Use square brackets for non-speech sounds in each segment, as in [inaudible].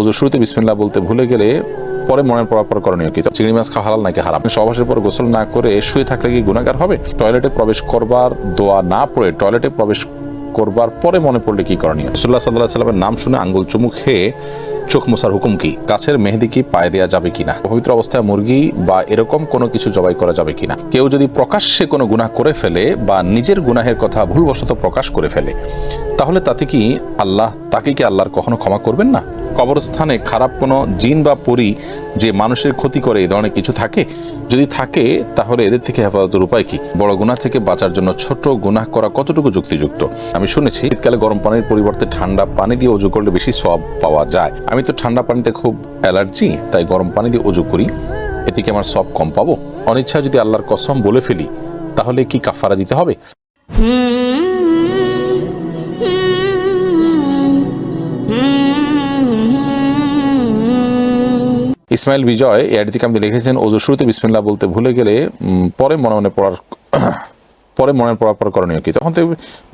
ওজু শুরুতে বিসমিল্লাহ বলতে ভুলে গেলে পরে মনে পড়ার পর করণীয় কি? চিংড়ি মাছ খাওয়া হালাল নাকি হারাম? আপনি সহবাসের পর গোসল না করে শুয়ে থাকলে কি গুণাগার হবে? টয়লেটে প্রবেশ করবার দোয়া না পড়ে টয়লেটে প্রবেশ করবার পরে মনে পড়লে কি করণীয়? রসুল্লাহ সাল্লাহ সাল্লামের নাম শুনে আঙ্গুল চুমুক খেয়ে চোখ মোছার হুকুম কি? গাছের মেহেদি কি পায়ে দেওয়া যাবে কিনা? পবিত্র অবস্থায় মুরগি বা এরকম কোনো কিছু জবাই করা যাবে কিনা? কেউ যদি প্রকাশ্যে কোনো গুনাহ করে ফেলে বা নিজের গুনাহের কথা ভুলবশত প্রকাশ করে ফেলে, তাহলে তাতে কি আল্লাহ, তাকে কি আল্লাহর কখনো ক্ষমা করবেন না? কবরস্থানে খারাপ কোনো জিন বা পরি যে মানুষের ক্ষতি করে এই ধরনের কিছু থাকে? যদি থাকে, তাহলে এদের থেকে হেফাজতের উপায় কি? বড় গুনাহ থেকে বাঁচার জন্য ছোট গুনাহ করা কতটুকু যুক্তিযুক্ত? আমি শুনেছি, শীতকালে গরম পানির পরিবর্তে ঠান্ডা পানি দিয়ে অজু করলে বেশি সব পাওয়া যায়। আমি তো ঠান্ডা পানিতে খুব অ্যালার্জি, তাই গরম পানি দিয়ে অজু করি। এতে কি আমার সব কম পাবো? অনিচ্ছায় যদি আল্লাহর কসম বলে ফেলি, তাহলে কি কাফারা দিতে হবে? ইসমাইল বিজয় এআইডিতে আপনি লিখেছেন। ওজু শুরুতে বিসমিল্লা বলতে ভুলে গেলে পরে মনে মনে পড়ার পরে মনে পড়ার পর করণীয় কি? তখন তো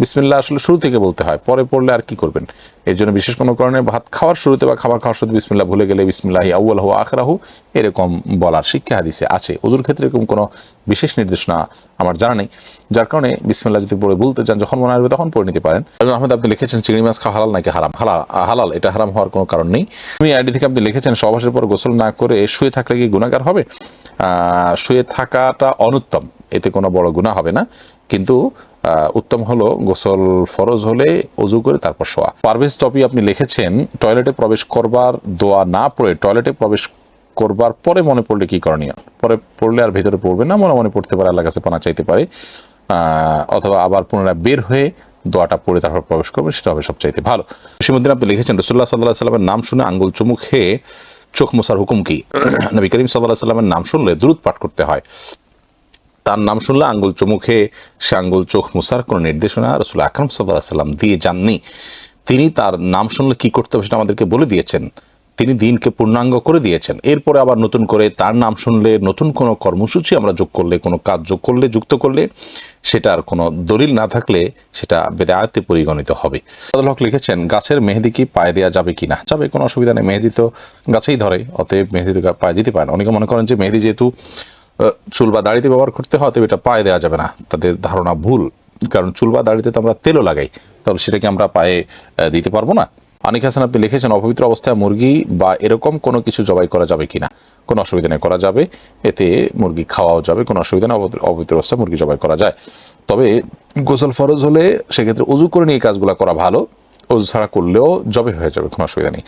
বিসমিল্লাহ আসলে শুরু থেকে বলতে হয়, পরে পড়লে আর কি করবেন? এর জন্য বিশেষ কোনো কারণে ভাত খাওয়ার শুরুতে বা খাবার খাওয়ার শুরুতে বিসমিল্লাহ ভুলে গেলে বিসমিল্লাহি আউ্ল হু আখরাহু এরকম বলার শিক্ষা হাদিসে আছে। ওজুর ক্ষেত্রে এরকম কোনো বিশেষ নির্দেশনা আমার জানা নেই। যার কারণে বিসমিল্লাহ যদি পড়ে বলতে চান, যখন মনে আসবে তখন পড়ে নিতে পারেন। আহমেদ, আপনি লিখেছেন চিংড়ি মাছ খাওয়া হালাল নাকি হারাম? হালাল হালাল, এটা হারাম হওয়ার কোনো কারণ নেই। তুমি আইডি থেকে আপনি লিখেছেন, সহবাসের পর গোসল না করে শুয়ে থাকলে কি গুণাগার হবে? শুয়ে থাকাটা অনুত্তম। এতে কোনো বড় গুণা হবে না। কিন্তু উত্তম হলো গোসল ফরজ হলে অজু করে তারপর শোয়া। পারভেজ টপি আপনি লিখেছেন, টয়লেটে প্রবেশ করবার দোয়া না পড়ে টয়লেটে প্রবেশ করবার পরে মনে পড়লে কি করণীয়? পরে পড়লে আর ভেতরে পড়বে না, মনে মনে পড়তে পারে আল্লাহ কাছে পানা চাইতে পারে। অথবা আবার পুনরায় বের হয়ে দোয়াটা পড়ে তারপর প্রবেশ করবে, সেটা হবে সবচাইতে ভালো। সীমুদ্দিন আপনি লিখেছেন রসুল্লাহ সাল্লাহ সাল্লামের নাম শুনে আঙ্গুল চুমুক খেয়ে চোখ মোছার হুকুম কি? [clears throat] নবী করিম সাল্লাহ সাল্লামের নাম শুনলে দ্রুত পাঠ করতে হয়। তার নাম শুনলে আঙ্গুল চুমুখে সে আঙ্গুল চোখ মুসার কোনো নির্দেশনা রসুল আকরম সাল্লাহ সাল্লাম দিয়ে যাননি। তিনি তার নাম শুনলে কি করতে হবে সেটা আমাদেরকে বলে দিয়েছেন। তিনি দিনকে পূর্ণাঙ্গ করে দিয়েছেন। এরপরে আবার নতুন করে তার নাম শুনলে নতুন কোনো কর্মসূচি আমরা যোগ করলে, কোনো কাজ যোগ করলে, যুক্ত করলে সেটার কোনো দলিল না থাকলে সেটা বেদায়তে পরিগণিত হবে। আব্দুল হক লিখেছেন, গাছের মেহেদি কি পায়ে দেওয়া যাবে কি না? যাবে, কোনো অসুবিধা নেই, মেহেদি তো গাছেই ধরে, অতএব মেহেদি তো পায়ে দিতে পারে অনেকে মনে করেন যে মেহেদি যেহেতু চুল বা দাড়িতে ব্যবহার করতে হয়, তবে এটা পায়ে দেওয়া যাবে না। তাদের ধারণা ভুল, কারণ চুল বা দাড়িতে তো আমরা তেলও লাগাই, তাহলে সেটাকে আমরা পায়ে দিতে পারব না। অনিক হাসান আপনি লিখেছেন, অপবিত্র অবস্থায় মুরগি বা এরকম কোনো কিছু জবাই করা যাবে কিনা? কোনো অসুবিধা নেই, করা যাবে। এতে মুরগি খাওয়াও যাবে, কোনো অসুবিধা নেই, অপবিত্র অবস্থায় মুরগি জবাই করা যায়। তবে গোসল ফরজ হলে সেক্ষেত্রে উজু করে নিয়ে কাজগুলো করা ভালো। উজু ছাড়া করলেও জবে হয়ে যাবে, কোনো অসুবিধা নেই।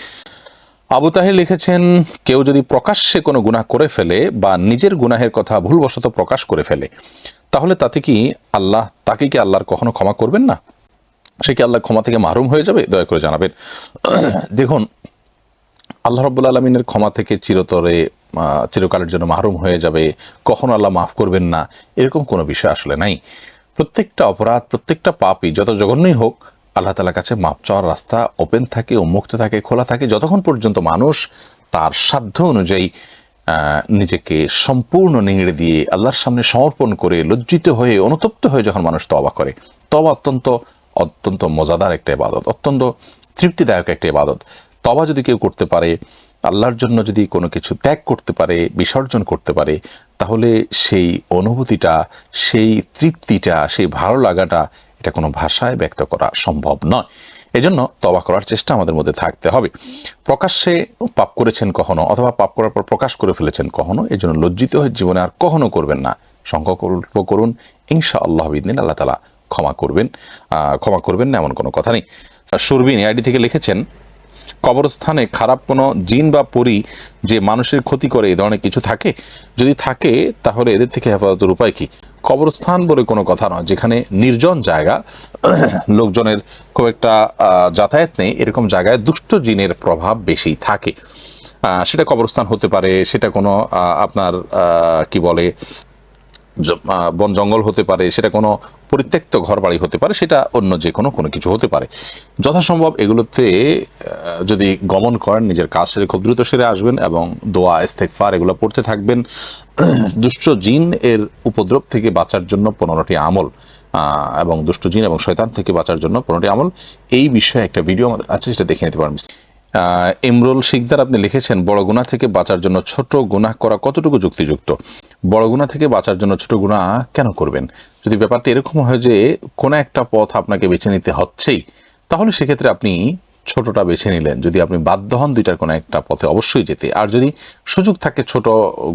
আবু তাহের লিখেছেন, কেউ যদি প্রকাশ্যে কোনো গুনাহ করে ফেলে বা নিজের গুনাহের কথা ভুলবশত প্রকাশ করে ফেলে, তাহলে তাতে কি আল্লাহ, তাকে কি আল্লাহর কখনো ক্ষমা করবেন না? সে কি আল্লাহর ক্ষমা থেকে মারুম হয়ে যাবে? দয়া করে জানাবেন। [clears throat] দেখুন, আল্লাহ রব্বুল আলমিনের ক্ষমা থেকে চিরতরে চিরকালের জন্য মাহরুম হয়ে যাবে। কখনো আল্লাহ মাফ করবেন না। এরকম কোনো বিষয় আসলে নাই। প্রত্যেকটা অপরাধ, প্রত্যেকটা পাপই, যত জঘন্যই হোক আল্লাহ তালার কাছে মাপ চাওয়ার রাস্তা ওপেন থাকে উন্মুক্ত থাকে, খোলা থাকে। যতক্ষণ পর্যন্ত মানুষ তার সাধ্য অনুযায়ী নিজেকে সম্পূর্ণ নিংড়ে দিয়ে আল্লাহর সামনে সমর্পণ করে লজ্জিত হয়ে, অনুতপ্ত হয়ে যখন মানুষ তবা করে তবা অত্যন্ত অত্যন্ত মজাদার একটা ইবাদত, অত্যন্ত তৃপ্তিদায়ক একটা ইবাদত। তবা যদি কেউ করতে পারে, আল্লাহর জন্য যদি কোনো কিছু ত্যাগ করতে পারে, বিসর্জন করতে পারে, তাহলে সেই অনুভূতিটা, সেই তৃপ্তিটা, সেই ভালো লাগাটা এটা কোনো ভাষায় ব্যক্ত করা সম্ভব নয়। এজন্য তবা করার চেষ্টা আমাদের মধ্যে থাকতে হবে। প্রকাশ্যে পাপ করেছেন কখনো অথবা পাপ করার পর প্রকাশ করে ফেলেছেন কখনো এই জন্য লজ্জিত হয়ে জীবনে আর কখনো করবেন না। সংকল্প করুন ইনশা আল্লাহ বিদিন আল্লাহ তালা ক্ষমা করবেন। ক্ষমা করবেন না এমন কোনো কথা নেই। সুরবিন আইডি থেকে লিখেছেন কবরস্থানে খারাপ কোনো জিন বা পরি যে মানুষের ক্ষতি করে এই ধরনের কিছু থাকে? যদি থাকে, তাহলে এদের থেকে হেফাজতের উপায় কি? কবরস্থান বলে কোনো কথা নয়। যেখানে নির্জন জায়গা, [clears throat] লোকজনের খুব একটা যাতায়াত নেই, এরকম জায়গায় দুষ্ট জিনের প্রভাব বেশি থাকে। সেটা কবরস্থান হতে পারে, সেটা কোনো আপনার কি বলে বন জঙ্গল হতে পারে, সেটা কোনো পরিত্যক্ত ঘর বাড়ি হতে পারে, সেটা অন্য যে কোনো কোনো কিছু হতে পারে। যথাসম্ভব এগুলোতে যদি গমন করেন, নিজের কাজ সেরে খুব দ্রুত সেরে আসবেন এবং দোয়া ইস্তেকফার এগুলো পড়তে থাকবেন। [clears throat] দুষ্ট জিন এর উপদ্রব থেকে বাঁচার জন্য পনেরোটি আমল এবং দুষ্ট জিন এবং শয়তান থেকে বাঁচার জন্য পনেরোটি আমল। এই বিষয়ে একটা ভিডিও আমাদের আছে, সেটা দেখে নিতে পারেন। ইমরুল শিকদার আপনি লিখেছেন, বড় গুণা থেকে বাঁচার জন্য ছোট গুণা করা কতটুকু যুক্তিযুক্ত? বড় গুণা থেকে বাঁচার জন্য ছোট গুনাহ কেন করবেন? যদি ব্যাপারটা এরকম হয় যে কোনো একটা পথ আপনাকে বেছে নিতে হচ্ছেই, তাহলে সেক্ষেত্রে আপনি ছোটটা বেছে নিলেন। যদি আপনি বাধ্য হন দুইটার কোনো একটা পথে অবশ্যই যেতে। আর যদি সুযোগ থাকে ছোট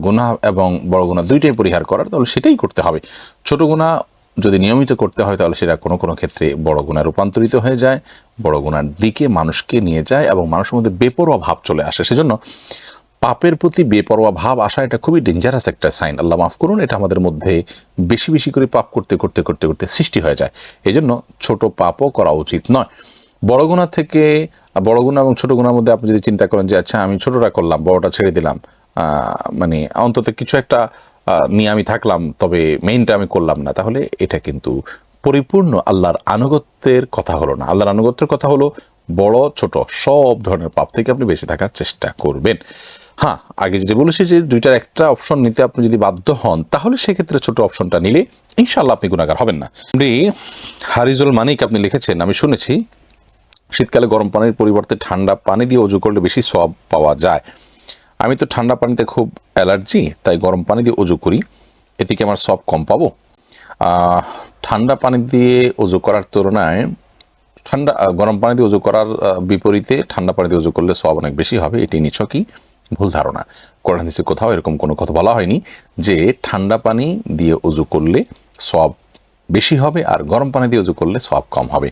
গুনাহ এবং বড় গুনাহ দুইটাই পরিহার করার, তাহলে সেটাই করতে হবে। ছোট গুনাহ যদি নিয়মিত করতে হয়, তাহলে সেটা কোনো কোনো ক্ষেত্রে বড় গুণা রূপান্তরিত হয়ে যায়, বড় গুণার দিকে মানুষকে নিয়ে যায় এবং মানুষের মধ্যে বেপরোয়া ভাব চলে আসে। সেজন্য পাপের প্রতি বেপরোয়া ভাব আসা এটা খুবই ডেঞ্জারাস একটা সাইন আল্লাহ মাফ করুন, এটা আমাদের মধ্যে বেশি বেশি করে পাপ করতে করতে করতে করতে সৃষ্টি হয়ে যায়। এই জন্য ছোট পাপও করা উচিত নয়। বড় গুণা থেকে, বড় গুণা এবং ছোট গুণার মধ্যে আপনি যদি চিন্তা করেন যে আচ্ছা আমি ছোটটা করলাম, বড়টা ছেড়ে দিলাম মানে অন্তত কিছু একটা নিয়ে আমি থাকলাম, তবে মেইনটা আমি করলাম না, তাহলে এটা কিন্তু পরিপূর্ণ আল্লাহর আনুগত্যের কথা হলো না। আল্লাহর আনুগত্যের কথা হলো বড়, ছোট, সব ধরনের পাপ থেকে আপনি বেঁচে থাকার চেষ্টা করবেন। হ্যাঁ আগে যেটা বলেছি যে দুইটার একটা অপশন নিতে আপনি যদি বাধ্য হন, তাহলে সেক্ষেত্রে ছোট অপশনটা নিলে ইনশাল্লাহ আপনি গুণাগার হবেন না। আপনি হারিজুল মানিক আপনি লিখেছেন, আমি শুনেছি, শীতকালে গরম পানির পরিবর্তে ঠান্ডা পানি দিয়ে অজু করলে বেশি সব পাওয়া যায়। আমি তো ঠান্ডা পানিতে খুব অ্যালার্জি, তাই গরম পানি দিয়ে অজু করি। এতে কি আমার সব কম পাবো? ঠান্ডা পানি দিয়ে অজু করার তুলনায় ঠান্ডা গরম পানি দিয়ে অজু করার বিপরীতে ঠান্ডা পানি দিয়ে অজু করলে সব অনেক বেশি হবে, এটি নিছকই। ভুল ধারণা। কোরআন হাদিসে কোথাও এরকম কোনো কথা বলা হয়নি যে ঠান্ডা পানি দিয়ে উজু করলে সব বেশি হবে আর গরম পানি দিয়ে উজু করলে সব কম হবে।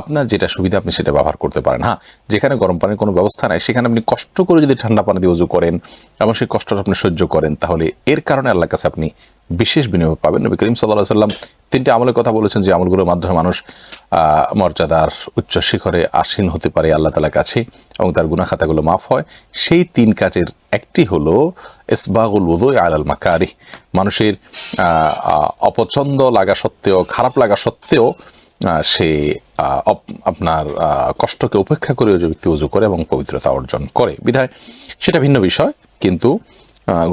আপনার যেটা সুবিধা আপনি সেটা ব্যবহার করতে পারেন। হ্যাঁ যেখানে গরম পানির কোনো ব্যবস্থা নাই, সেখানে আপনি কষ্ট করে যদি ঠান্ডা পানি দিয়ে উজু করেন এবং সেই কষ্টটা আপনি সহ্য করেন, তাহলে এর কারণে আল্লাহ কাছে আপনি বিশেষ বিনিয়োগ পাবেন। নবী করিম সাল্লাহ সাল্লাম তিনটি আমলের কথা বলেছেন যে আমলগুলোর মাধ্যমে মানুষ মর্যাদার উচ্চ শিখরে আসীন হতে পারে আল্লাহ তালার কাছে এবং তার গুনা খাতাগুলো মাফ হয়। সেই তিন কাজের একটি হলো এসবাগুল উদয় আলাল মাকারি মানুষের অপছন্দ লাগা সত্ত্বেও, খারাপ লাগা সত্ত্বেও সে আপনার কষ্টকে উপেক্ষা করে যে ব্যক্তি উজু করে এবং পবিত্রতা অর্জন করে। বিধায় সেটা ভিন্ন বিষয়, কিন্তু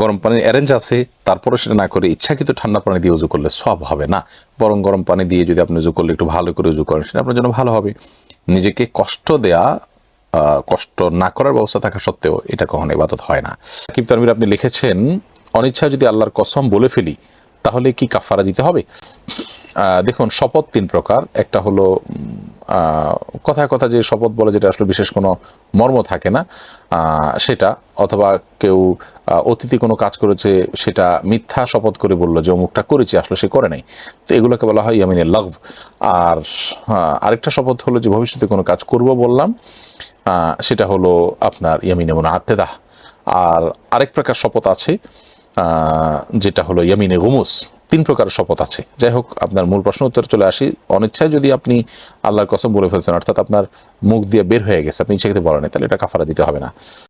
গরম পানির অ্যারেঞ্জ আছে তারপরে সেটা না করে ইচ্ছাকৃত ঠান্ডা পানি দিয়ে উজু করলে সব হবে না। বরং গরম পানি দিয়ে যদি আপনি উজু করলে একটু ভালো করে উজু করেন, সেটা আপনার জন্য ভালো হবে। নিজেকে কষ্ট দেয়া কষ্ট না করার ব্যবস্থা থাকা সত্ত্বেও এটা কখনো ইবাদত হয় না। কিন্তু আমির আপনি লিখেছেন অনিচ্ছা যদি আল্লাহর কসম বলে ফেলি, তাহলে কি কাফারা দিতে হবে? দেখুন, শপথ তিন প্রকার। একটা হলো কথায় কথা যে শপথ বলে যেটা আসলে বিশেষ কোনো মর্ম থাকে না সেটা, অথবা কেউ অতীতে কোনো কাজ করেছে, সেটা মিথ্যা শপথ করে বলল যে অমুকটা করেছি, আসলে সে করে নাই। তো এগুলোকে বলা হয় ইয়ামিনের লাভ আর আরেকটা শপথ হলো যে ভবিষ্যতে কোনো কাজ করব বললাম সেটা হলো আপনার ইয়ামিনে মনে আত্মেদা আর আরেক প্রকার শপথ আছে যেটা হলো ইয়ামিনে গুমুস। তিন প্রকার শপথ আছে। যাই হোক, আপনার মূল প্রশ্ন উত্তর চলে আসি। অনিচ্ছায় যদি আপনি আল্লাহর কসম বলে ফেলছেন, অর্থাৎ আপনার মুখ দিয়ে বের হয়ে গেছে, আপনি ইচ্ছাকৃত বলেন তাহলে এটা কাফারা দিতে হবে না।